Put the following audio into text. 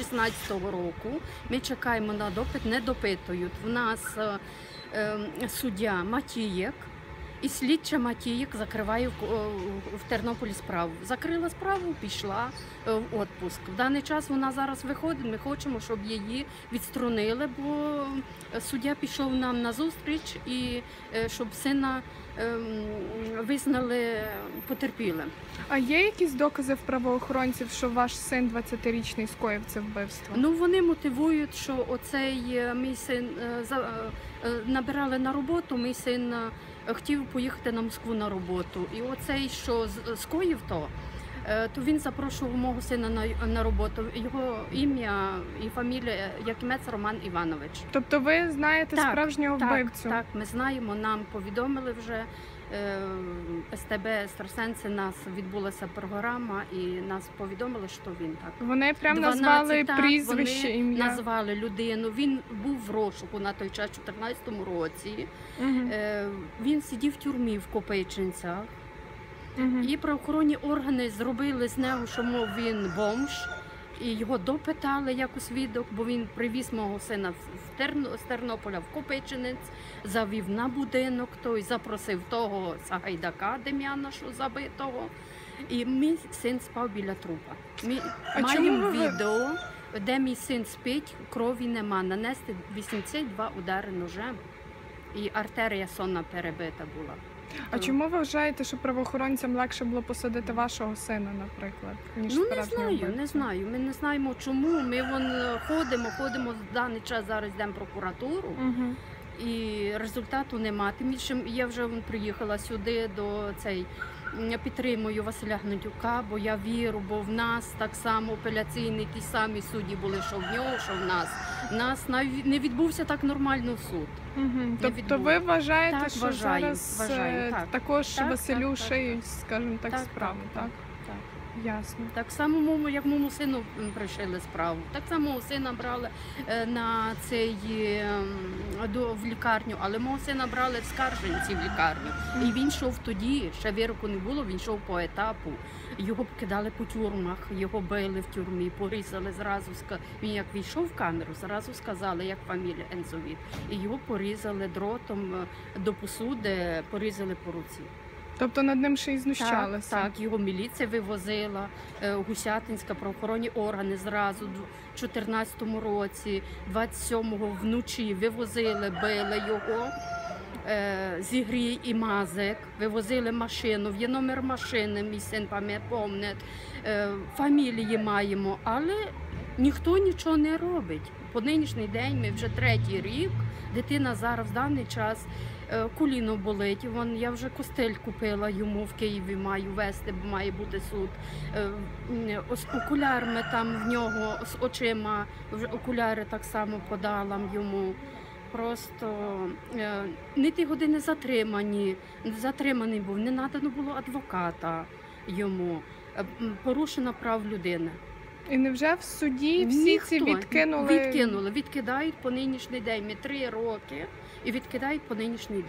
16-го року. Ми чекаємо на допит, не допитують. В нас е, е, суддя Матієк. І слідча Матієк закриває в, в Тернополі справу. Закрила справу, пішла е, в відпуск. В даний час вона зараз виходить. Ми хочемо, щоб її відсторонили, бо суддя пішов нам на зустріч і е, щоб сина ем, визнали потерпілим. А є якісь докази в правоохоронців, що ваш син 20-річний скоїв це вбивство? Ну вони мотивують, що оцей е, мій син е, е, е, набирали на роботу. Мій син е, хотів поїхати на Москву на роботу. І оцей, що з- скоїв то. е, То він запрошував мого сина на, на роботу. Його ім'я і фамілія Якимець Роман Іванович. Тобто ви знаєте Так, справжнього Так, вбивцю? так, ми знаємо, нам повідомили вже. СТБ Старсенці нас відбулася програма, і нас повідомили, що він так. Вони прям 12, назвали так, прізвище, вони ім'я. Назвали людину. Він був в розшуку на той час, у 2014 році. Угу. Е, Він сидів в тюрмі в Копейчинцях. Угу. І правоохоронні органи зробили з нього, що мов він бомж. І його допитали як у свідок, бо він привіз мого сина з Тернополя в Копейчинець, завів на будинок той, запросив того Сагайдака Дем'яна, що забитого. І мій син спав біля трупа. Ми А маємо чому ви- відео, де мій син спить, крові нема. Нанести 82 удари ножем. І артерія сонна перебита була. А чому ви вважаєте, що правоохоронцям легше було посадити вашого сина, наприклад, ніж Ну не справжнього знаю, вбивцю? не знаю. Ми не знаємо чому. Ми вон е, ходимо, ходимо в даний час зараз йдемо в прокуратуру, Мгм. і результату нема. Тим більше я вже вон приїхала сюди до цей. м, Підтримую Василя Гнатюка, бо я вірю, бо в нас так само апеляційні ті самі судді були, що в нього, що в нас. Нас навіть не відбувся так нормально суд. Угу. Тобто ви вважаєте, Так, що вважаю, зараз вважаю, е, так. також Так, Василю так, так, скажімо так, справу, так, так? Ясно. Так само, моєму- як моєму сину пришили справу. Так само мого сина брали е, на цей ем, до в лікарню, але мого сина брали в скарженці в лікарню. І він йшов тоді, ще вироку не було, він йшов по етапу. Його покидали по тюрмах, його били в тюрмі, порізали зразу. Він як війшов в камеру, зразу сказали, як фамілія Ензовіт. І його порізали дротом е, до посуди, порізали по руці. Тобто над ним ще й знущалися. Так, так, його міліція вивозила, е, Гусятинська правоохоронні органи зразу в 2014 році, 27-го вночі вивозили, били його. е, Зігрій і Мазик вивозили машину, є номер машини, мій син пам'ятає, е, фамілії маємо, але ніхто нічого не робить. По нинішній день ми вже третій рік. Дитина зараз в даний час е, коліно болить. Вон я вже костель купила йому в Києві. Маю вести, бо має бути суд. Е, окулярами там в нього з очима. Окуляри так само подала йому. Просто е, не ті години затримані, затриманий був, не надано було адвоката йому. М, Порушена прав людини. І невже в суді всі ці відкинули? Відкинули, відкидають по нинішній день. Ми три роки і відкидають по нинішній день.